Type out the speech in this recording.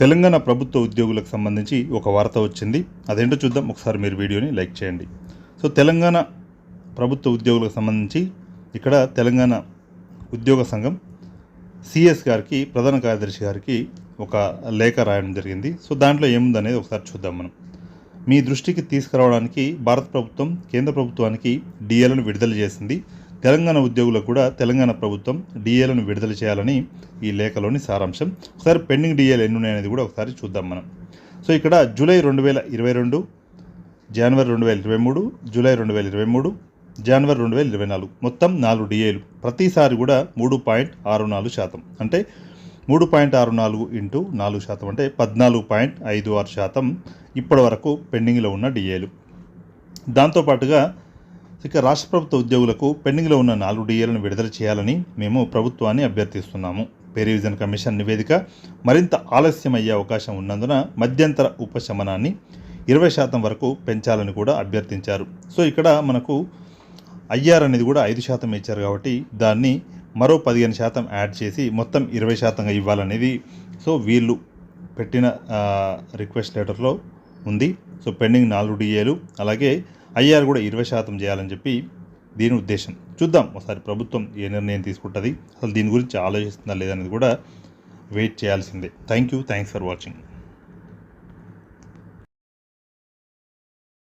తెలంగాణ ప్రభుత్వ ఉద్యోగులకు సంబంధించి ఒక వార్త వచ్చింది. అదేంటో చూద్దాం. ఒకసారి మీరు వీడియోని లైక్ చేయండి. సో తెలంగాణ ప్రభుత్వ ఉద్యోగులకు సంబంధించి ఇక్కడ తెలంగాణ ఉద్యోగ సంఘం సిఎస్ గారికి ప్రధాన కార్యదర్శి గారికి ఒక లేఖ రాయడం జరిగింది. సో దాంట్లో ఏముందనేది ఒకసారి చూద్దాం మనం. మీ దృష్టికి తీసుకురావడానికి భారత ప్రభుత్వం కేంద్ర ప్రభుత్వానికి డిఏలను విడుదల చేసింది. తెలంగాణ ఉద్యోగులకు కూడా తెలంగాణ ప్రభుత్వం డిఏలను విడుదల చేయాలని ఈ లేఖలోని సారాంశం. ఒకసారి పెండింగ్ డిఏలు ఎన్ని ఉన్నాయనేది కూడా ఒకసారి చూద్దాం మనం. సో ఇక్కడ జూలై రెండు వేల ఇరవై రెండు జనవరి రెండు వేల ఇరవై మూడు జూలై రెండు వేల ఇరవై మూడు జనవరి రెండు వేల ఇరవై నాలుగు. మొత్తం నాలుగు డిఏలు. ప్రతిసారి కూడా మూడు పాయింట్ ఆరు నాలుగు శాతం. అంటే మూడు పాయింట్ ఆరు నాలుగు ఇంటూ నాలుగు శాతం అంటే పద్నాలుగు పాయింట్ ఐదు ఆరు శాతం ఇప్పటి వరకు పెండింగ్లో ఉన్న డిఏలు. దాంతోపాటుగా ఇక రాష్ట్ర ప్రభుత్వ ఉద్యోగులకు పెండింగ్లో ఉన్న నాలుగు డిఏలను విడుదల చేయాలని మేము ప్రభుత్వాన్ని అభ్యర్థిస్తున్నాము. పే రివిజన్ కమిషన్ నివేదిక మరింత ఆలస్యం అయ్యే అవకాశం ఉన్నందున మధ్యంతర ఉపశమనాన్ని ఇరవై శాతం వరకు పెంచాలని కూడా అభ్యర్థించారు. సో ఇక్కడ మనకు ఐఆర్ అనేది కూడా ఐదు శాతం ఇచ్చారు కాబట్టి దాన్ని మరో పదిహేను శాతం యాడ్ చేసి మొత్తం ఇరవై శాతంగా ఇవ్వాలనేది సో వీళ్ళు పెట్టిన రిక్వెస్ట్ లెటర్లో ఉంది. సో పెండింగ్ నాలుగు డిఏలు అలాగే ఐఆర్ కూడా ఇరవై శాతం చేయాలని చెప్పి దీని ఉద్దేశం. చూద్దాం ఒకసారి ప్రభుత్వం ఏ నిర్ణయం తీసుకుంటుంది? అసలు దీని గురించి ఆలోచిస్తుందా లేదనేది కూడా వెయిట్ చేయాల్సిందే. Thank you thanks for watching.